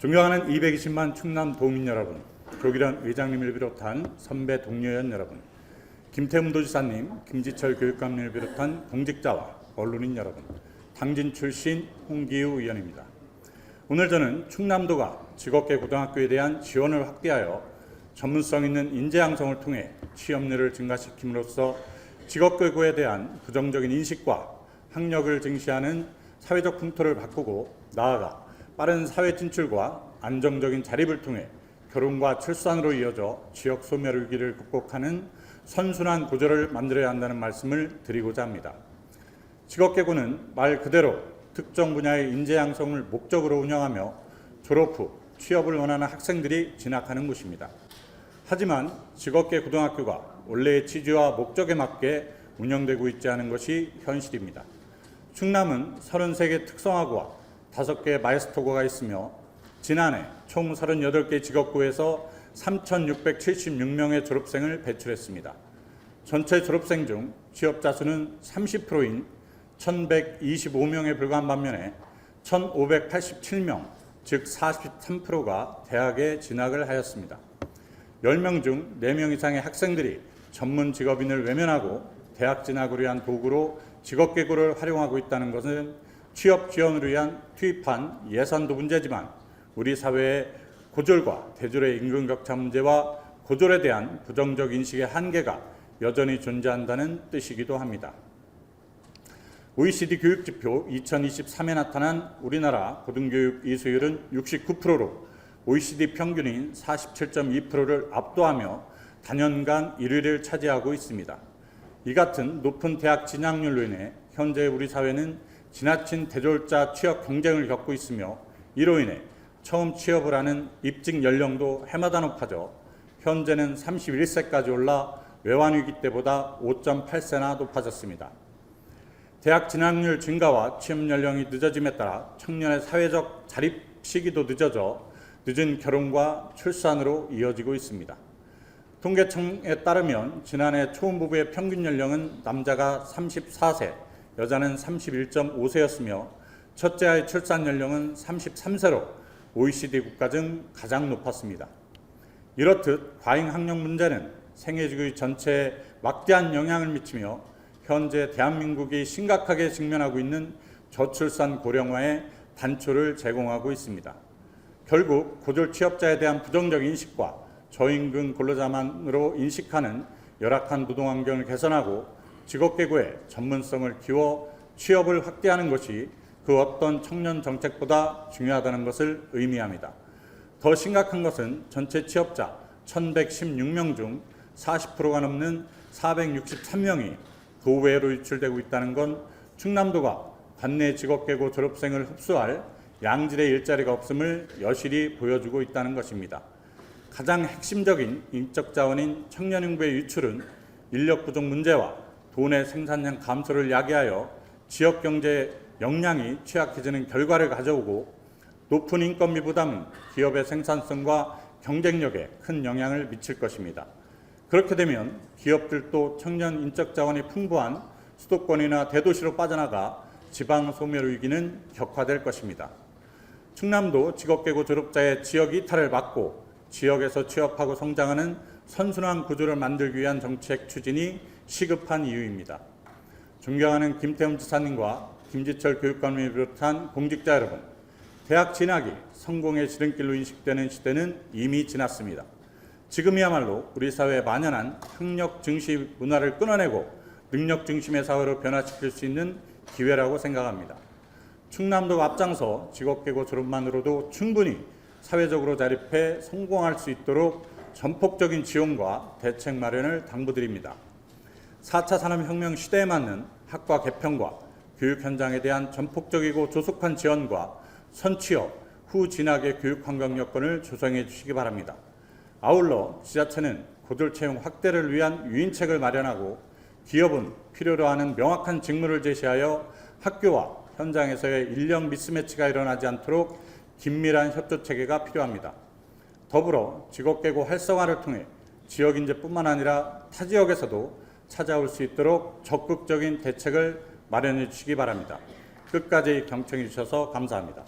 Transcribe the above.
존경하는 220만 충남 도민 여러분, 조기련 의장님을 비롯한 선배 동료연 여러분, 김태훈 도지사님, 김지철 교육감님을 비롯한 공직자와 언론인 여러분, 당진 출신 홍기우 의원입니다. 오늘 저는 충남도가 직업계 고등학교에 대한 지원을 확대하여 전문성 있는 인재 양성을 통해 취업률을 증가시킴으로써 직업계고에 대한 부정적인 인식과 학력을 증시하는 사회적 풍토를 바꾸고 나아가 빠른 사회 진출과 안정적인 자립을 통해 결혼과 출산으로 이어져 지역 소멸 위기를 극복하는 선순환 구조를 만들어야 한다는 말씀을 드리고자 합니다. 직업계고는 말 그대로 특정 분야의 인재 양성을 목적으로 운영하며 졸업 후 취업을 원하는 학생들이 진학하는 곳입니다. 하지만 직업계 고등학교가 원래의 취지와 목적에 맞게 운영되고 있지 않은 것이 현실입니다. 충남은 33개 특성화고와 5개 마이스터고가 있으며 지난해 총 38개 직업고에서 3,676명의 졸업생을 배출했습니다. 전체 졸업생 중 취업자 수는 30%인 1,125명에 불과한 반면에 1,587명, 즉 43%가 대학에 진학을 하였습니다. 10명 중 4명 이상의 학생들이 전문 직업인을 외면하고 대학 진학을 위한 도구로 직업계고를 활용하고 있다는 것은 취업 지원을 위한 투입한 예산도 문제지만 우리 사회의 고졸과 대졸의 임금 격차 문제와 고졸에 대한 부정적 인식의 한계가 여전히 존재한다는 뜻이기도 합니다. OECD 교육지표 2023에 나타난 우리나라 고등교육 이수율은 69%로 OECD 평균인 47.2%를 압도하며 단연간 1위를 차지하고 있습니다. 이 같은 높은 대학 진학률로 인해 현재 우리 사회는 지나친 대졸자 취업 경쟁을 겪고 있으며 이로 인해 처음 취업을 하는 입직 연령도 해마다 높아져 현재는 31세까지 올라 외환위기 때보다 5.8세나 높아졌습니다. 대학 진학률 증가와 취업 연령이 늦어짐에 따라 청년의 사회적 자립 시기도 늦어져 늦은 결혼과 출산으로 이어지고 있습니다. 통계청에 따르면 지난해 초음부부의 평균 연령은 남자가 34세, 여자는 31.5세였으며 첫째 아이 출산 연령은 33세로 OECD 국가 중 가장 높았습니다. 이렇듯 과잉 학력 문제는 생애주기 전체에 막대한 영향을 미치며 현재 대한민국이 심각하게 직면하고 있는 저출산 고령화의 단초를 제공하고 있습니다. 결국 고졸 취업자에 대한 부정적 인식과 저임금 근로자만으로 인식하는 열악한 노동 환경을 개선하고 직업계고의 전문성을 키워 취업을 확대하는 것이 그 어떤 청년 정책보다 중요하다는 것을 의미합니다. 더 심각한 것은 전체 취업자 1,116명 중 40%가 넘는 463명이 도외로 유출되고 있다는 건 충남도가 관내 직업계고 졸업생을 흡수할 양질의 일자리가 없음을 여실히 보여주고 있다는 것입니다. 가장 핵심적인 인적 자원인 청년 인구의 유출은 인력 부족 문제와 돈의 생산량 감소를 야기하여 지역 경제 역량이 취약해지는 결과를 가져오고 높은 인건비 부담은 기업의 생산성과 경쟁력에 큰 영향을 미칠 것입니다. 그렇게 되면 기업들도 청년 인적 자원이 풍부한 수도권이나 대도시로 빠져나가 지방 소멸 위기는 격화될 것입니다. 충남도 직업계고 졸업자의 지역 이탈을 막고 지역에서 취업하고 성장하는 선순환 구조를 만들기 위한 정책 추진이 시급한 이유입니다. 존경하는 김태훈 지사님과 김지철 교육감을 비롯한 공직자 여러분, 대학 진학이 성공의 지름길로 인식되는 시대는 이미 지났습니다. 지금이야말로 우리 사회에 만연한 학력 증시 문화를 끊어내고 능력 중심의 사회로 변화시킬 수 있는 기회라고 생각합니다. 충남도 앞장서 직업계고 졸업만으로도 충분히 사회적으로 자립해 성공할 수 있도록 전폭적인 지원과 대책 마련을 당부드립니다. 4차 산업혁명 시대에 맞는 학과 개편과 교육 현장에 대한 전폭적이고 조속한 지원과 선취업, 후 진학의 교육 환경 여건을 조성해 주시기 바랍니다. 아울러 지자체는 고졸 채용 확대를 위한 유인책을 마련하고 기업은 필요로 하는 명확한 직무를 제시하여 학교와 현장에서의 인력 미스매치가 일어나지 않도록 긴밀한 협조 체계가 필요합니다. 더불어 직업계고 활성화를 통해 지역 인재뿐만 아니라 타 지역에서도 찾아올 수 있도록 적극적인 대책을 마련해 주시기 바랍니다. 끝까지 경청해 주셔서 감사합니다.